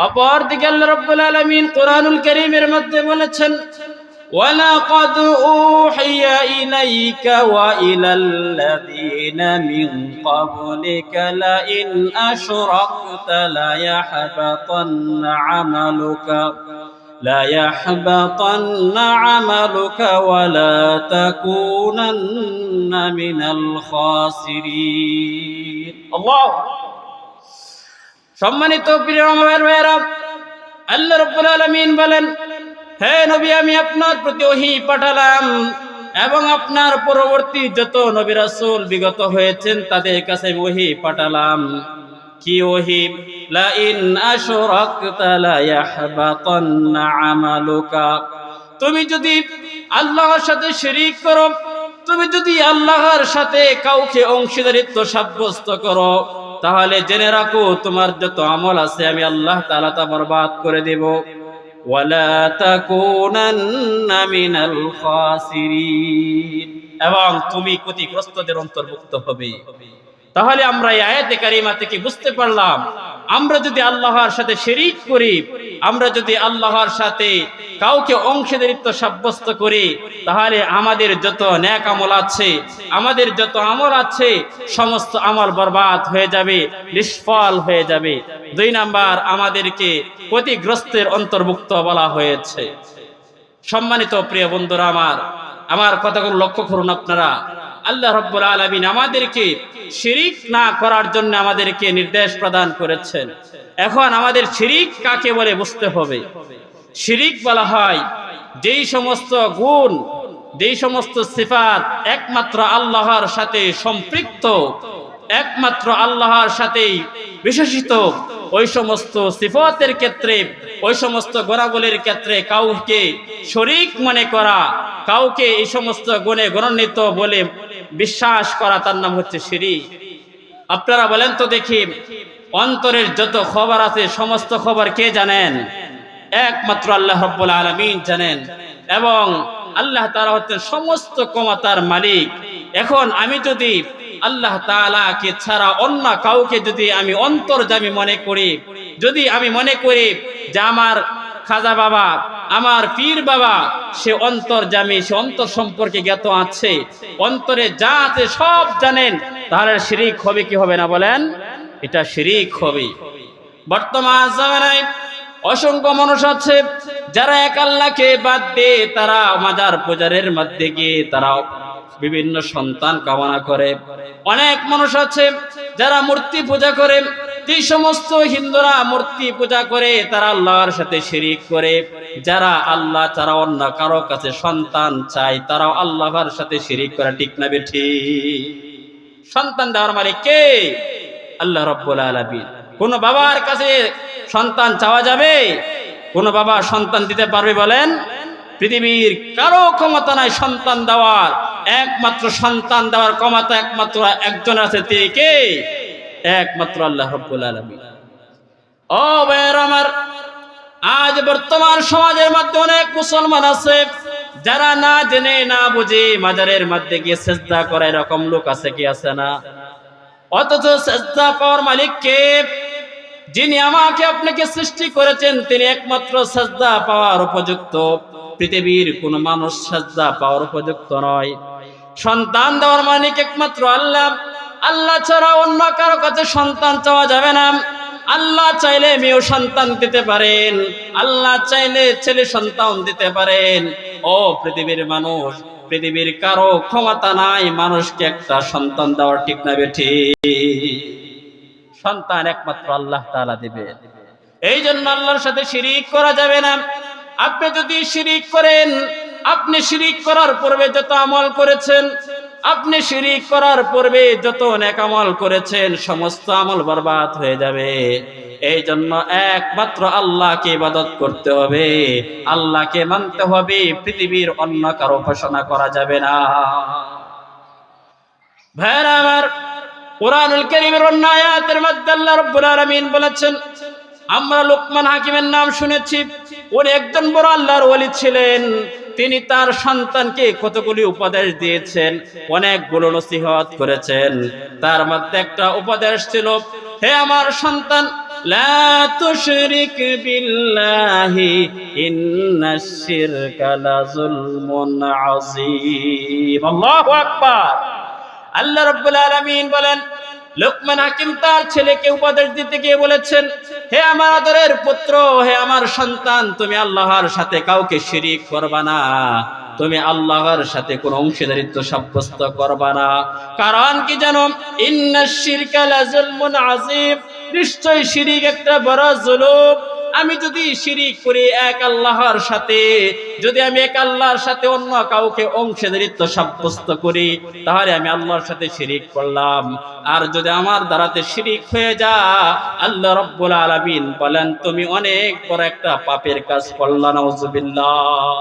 অপর দিকে আল্লাহ রাব্বুল আলামিন কোরআনুল কারীমের মধ্যে বলেছেন ولقد أوحي إليك وإلى الذين من قبلك لئن أشركت ليحبطن عملك ليحبطن عملك ولا تكونن من الخاسرين الله সম্মানিত প্রিয় আলামিন বলেন, হে নবী, আমি আপনার প্রতি ওহি পাঠালাম এবং আপনার পরবর্তী যত নবী রাসূল বিগত হয়েছেন তাদের কাছে ওহি পাঠালাম। কি ওহি? লা ইন আমালুকা। তুমি যদি আল্লাহর সাথে শিরিক করো, তুমি যদি আল্লাহর সাথে কাউকে অংশীদারিত্ব সাব্যস্ত করো তাহলে জেনে রাখো, তোমার যত আমল আছে আমি আল্লাহ তালা তা বরবাদ করে দেব। এবং তুমি ক্ষতিগ্রস্তদের অন্তর্ভুক্ত হবে। তাহলে আমরা এই আয়াতে কারিমা থেকে বুঝতে পারলাম আমরা যদি আল্লাহর সাথে শরিক করি, আমরা যদি আল্লাহর সাথে কাউকে অংশীদারিত্ব সাব্যস্ত করি, তাহলে আমাদের যত ন্যাক আমল আছে, আমাদের যত আমল আছে, সমস্ত আমল বরবাদ হয়ে যাবে, নিষ্ফল হয়ে যাবে। দুই নাম্বার, আমাদেরকে ক্ষতিগ্রস্তের অন্তর্ভুক্ত বলা হয়েছে। সম্মানিত প্রিয় বন্ধুরা আমার আমার কথাগুলো লক্ষ্য করুন আপনারা। আল্লাহ রব্বুল আলমিন আমাদেরকে শিরিক না করার জন্য আমাদেরকে নির্দেশ প্রদান করেছেন। এখন আমাদের শিরিক কাকে বলে বুঝতে হবে। শিরিক বলা হয়, যেই সমস্ত গুণ, যেই সমস্ত সিফাত একমাত্র আল্লাহর সাথে সম্পৃক্ত একমাত্র আল্লাহর সাথেই বিশেষিত। ওই সমস্ত সিফতের ক্ষেত্রে, ওই সমস্ত গোড়াগুলির ক্ষেত্রে কাউকে শরিক মনে করা, কাউকে এই সমস্ত গুণে গণান্বিত বলে বিশ্বাস করা তার নাম হচ্ছে শিরিক। আপনারা বলেন তো দেখি, অন্তরের যত খবর আছে, সমস্ত খবর কে জানেন? একমাত্র আল্লাহ রব্বুল আলমিন জানেন। এবং আল্লাহ তারা হচ্ছেন সমস্ত ক্ষমতার মালিক। এখন আমি যদি আল্লাহ তালাকে ছাড়া অন্য কাউকে যদি আমি অন্তর্জামি মনে করি, যদি আমি মনে করি যে আমার খাজা বাবা, আমার পীর বাবা, সে অন্তর্জামি সে অন্তর সম্পর্কে জ্ঞাত আছে, অন্তরে যা আছে সব জানেন, তাহলে শিরিক হবে কি হবে না বলেন? এটা শিরিক হবে। বর্তমান জামানায় অসংখ্য মানুষ আছে, যারা এক আল্লাহকে বাদ দিয়ে তারা মাজার পূজারের মধ্যে গিয়ে তারা বিভিন্ন সন্তান কামনা করে। অনেক মানুষ আছে যারা মূর্তি পূজা করে। যে সমস্ত হিন্দুরা মূর্তি পূজা করে, তারা আল্লাহর সাথে শিরিক করে। যারা আল্লাহ তারা অন্য কারও কাছে সন্তান চায়, তারাও আল্লাহর সাথে শিরিক করা, ঠিক না বেঠি? সন্তান দেওয়ার মানে কে? আল্লাহ রব্বুল আলামিন। কোন বাবার কাছে সন্তান চাওয়া যাবে? কোন বাবা সন্তান দিতে পারবে বলেন? পৃথিবীর কারও ক্ষমতা নাই সন্তান দেওয়ার। একমাত্র সন্তান দেওয়ার ক্ষমতা একমাত্র একজন আছে, তিনি কে? একমাত্র আল্লাহ রব্বুল আলমী ও ভাইয়ের আমার, আজ বর্তমান সমাজের মধ্যে অনেক মুসলমান আছে, যারা না জেনে, না বুঝে মাজারের মধ্যে গিয়ে চেষ্টা করে, এরকম লোক আছে কি আছে না? অথচ চেষ্টা মালিক কে যিনি আমাকে আপনাকে সৃষ্টি করেছেন, তিনি একমাত্র সাজদা পাওয়ার উপযুক্ত। পৃথিবীর কোন মানুষ সাজদা পাওয়ার উপযুক্ত নয়। সন্তান দেওয়ার মালিক একমাত্র আল্লাহ। আল্লাহ ছাড়া অন্য কারও কাছে সন্তান চাওয়া যাবে না। আল্লাহ চাইলে মেয়েও সন্তান দিতে পারেন। আল্লাহ চাইলে ছেলে সন্তান দিতে পারেন। ও পৃথিবীর মানুষ, পৃথিবীর কারও ক্ষমতা নাই, মানুষকে একটা সন্তান দেওয়ার ঠিক না বেঠি সন্তান একমাত্র আল্লাহ তাআলা দিবে। এই জন্য আল্লাহর সাথে শিরিক করা যাবে না। আপনি যদি শিরিক করেন আপনি শিরিক করার পূর্বে যত আমল করেছেন, আপনি শিরিক করার পূর্বে যত নেক আমল করেছেন, সমস্ত আমল বরবাদ হয়ে যাবে। এই জন্য একমাত্র আল্লাহকে ইবাদত করতে হবে। আল্লাহকে মানতে হবে, পৃথিবীর অন্য কারও উপাসনা করা যাবে না। ভাইরা আমার, কোরআনুল কারীমের অন্য আয়াতের মধ্যে আল্লাহ রাব্বুল আলামিন বলেছেন, আমরা লোকমান হাকিমের নাম শুনেছি। উনি একজন বড় আল্লাহর ওলি ছিলেন। তিনি তার সন্তানকে কতগুলি উপদেশ দিয়েছেন, অনেকগুলো নসিহত করেছেন। তার মধ্যে একটা উপদেশ ছিল, হে আমার সন্তান, লা বিল্লাহি আল্লাহ রাব্বুল বলেন লোকমান হাকিম তার ছেলেকে উপদেশ দিতে গিয়ে বলেছেন, হে আমার আদরের পুত্র, হে আমার সন্তান, তুমি আল্লাহর সাথে কাউকে শিরিক করবা না। তুমি আল্লাহর সাথে কোনো অংশীদারিত্ব সাব্যস্ত করবা না। কারণ কি জানো? ইন্না শিরকা লাজুলমুন আজিম নিশ্চয় শিরিক একটা বড় জুলুম। আমি যদি শিরিক করি এক আল্লাহর সাথে, যদি আমি এক আল্লাহর সাথে অন্য কাউকে অংশীদারিত্ব সাব্যস্ত করি, তাহলে আমি আল্লাহর সাথে শিরিক করলাম। আর যদি আমার দ্বারাতে শিরিক হয়ে যা আল্লাহ রব্বুল আলামিন বলেন, তুমি অনেক বড় একটা পাপের কাজ করলা, নাউজুবিল্লাহ।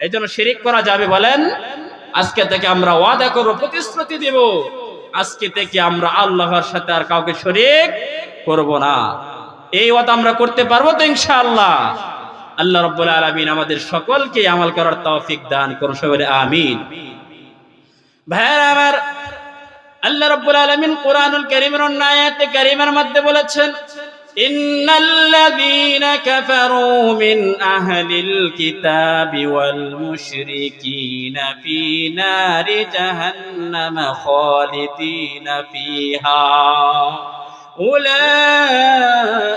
এই জন্য শিরিক করা যাবে বলেন, আজকে থেকে আমরা ওয়াদা করব, প্রতিশ্রুতি দেব। আজকে থেকে আমরা আল্লাহর সাথে আর কাউকে শরিক করব না। এই ওয়াদা আমরা করতে পারব তো ইনশাআল্লাহ। আল্লাহ রব্বুল আলামিন আমাদের সকলকে আমল করার তৌফিক দান করুন, সবাই আমিন। ভাইরা আমার, আল্লাহ রব্বুল আলামিন কোরআনুল কারীমের অন্য আয়াতে কারীমের মধ্যে বলেছেন ইন্নাল লাযীনা কাফারু মিন আহলিল কিতাবি ওয়াল মুশরিকিনা ফি নারি জাহান্নাম খালিদিনা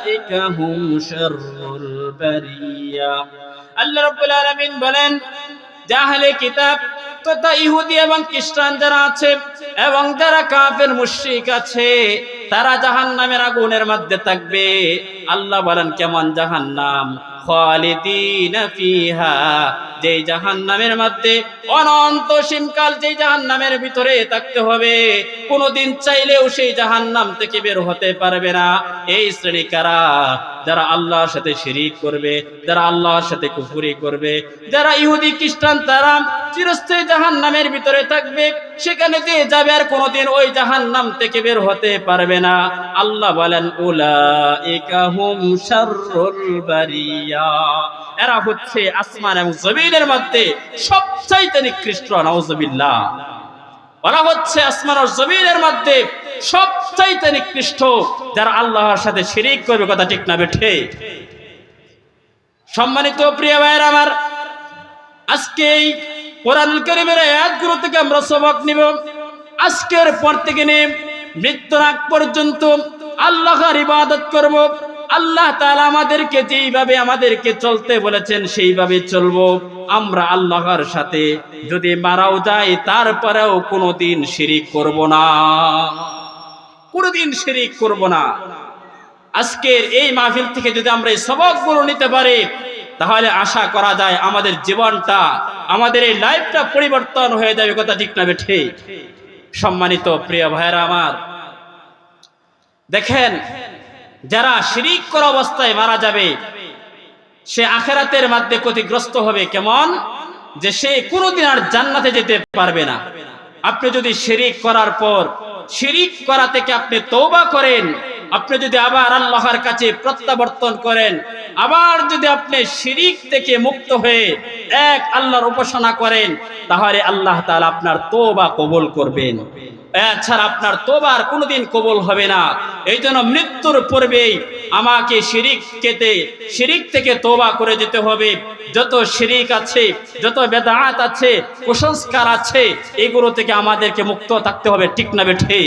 ফিহা هم شر البرية الله رب العالمين بلن جاهل كتاب তথা ইহুদি এবং খ্রিস্টান যারা আছে এবং যারা কাফের মুশ্রিক আছে, তারা জাহান্নামের আগুনের মধ্যে থাকবে। আল্লাহ বলেন, কেমন জাহান্নাম? খালিদিনা ফিহা, যেই জাহান্নামের মধ্যে অনন্ত সীমকাল ভিতরে থাকতে হবে চাইলেও সেই থেকে বের হতে পারবে না। এই শ্রেণি কারা? যারা আল্লাহর সাথে শিরিক করবে, যারা আল্লাহর সাথে করবে, যারা ইহুদি, খ্রিস্টান, তারা চিরস্থায়ী জাহান্নামের ভিতরে থাকবে, সেখানে যে যাবে আর কোনোদিন ওই জাহান্নাম থেকে বের হতে পারবে না। আল্লাহ বলেন, উলাইকা হুম শাররুল বারিয়া। এরা হচ্ছে আসমান এবং জমিনের মধ্যে সবচাইতে নিকৃষ্ট, নাউজুবিল্লাহ। ওরা হচ্ছে আসমান ও জমিনের মধ্যে সবচাইতে নিকৃষ্ট, যারা আল্লাহর সাথে শিরিক করবে, কথা ঠিক না বেঠে। সম্মানিত প্রিয় ভাইয়ের আমার, আজকে এই কোরআনুল কারীমের আয়াতগুলো থেকে আমরা সবক নিব। আজকের পর থেকে নিয়ে মৃত্যুর আগ পর্যন্ত আল্লাহর ইবাদত করব। আল্লাহ তাআলা আমাদেরকে যেইভাবে আমাদেরকে চলতে বলেছেন, সেইভাবে চলবো। আমরা আল্লাহর সাথে যদি মারাও যাই, তারপরেও কোনোদিন শিরিক করব না। কোনোদিন শিরিক করব না। আজকের এই মাহফিল থেকে যদি আমরা এই সবকগুলো নিতে পারি, তাহলে আশা করা যায় আমাদের জীবনটা, আমাদের এই লাইফটা পরিবর্তন হয়ে যাবে, কথা ঠিক না ঠিক? সম্মানিত প্রিয় ভাইরা আমার, দেখেন যারা শিরিক করা অবস্থায় মারা যাবে, সে আখেরাতের মধ্যে ক্ষতিগ্রস্ত হবে। কেমন? যে সে কোনোদিন আর জান্নাতে যেতে পারবে না। আপনি যদি শিরিক করার পর, শিরিক করা থেকে আপনি তৌবা করেন, আপনি যদি আবার আল্লাহর কাছে প্রত্যাবর্তন করেন, আবার যদি আপনি শিরিক থেকে মুক্ত হয়ে এক আল্লাহর উপাসনা করেন, তাহলে আল্লাহ তাআলা আপনার তৌবা কবুল করবেন। এছাড়া আপনার তোবার কোনোদিন কবল হবে না। এই জন্য মৃত্যুর পূর্বেই আমাকে শিরিক কেটে, শিরিক থেকে তোবা করে যেতে হবে। যত শিরিক আছে, যত বেদাত আছে, কুসংস্কার আছে, এগুলো থেকে আমাদেরকে মুক্ত থাকতে হবে। ঠিক না বেঠে?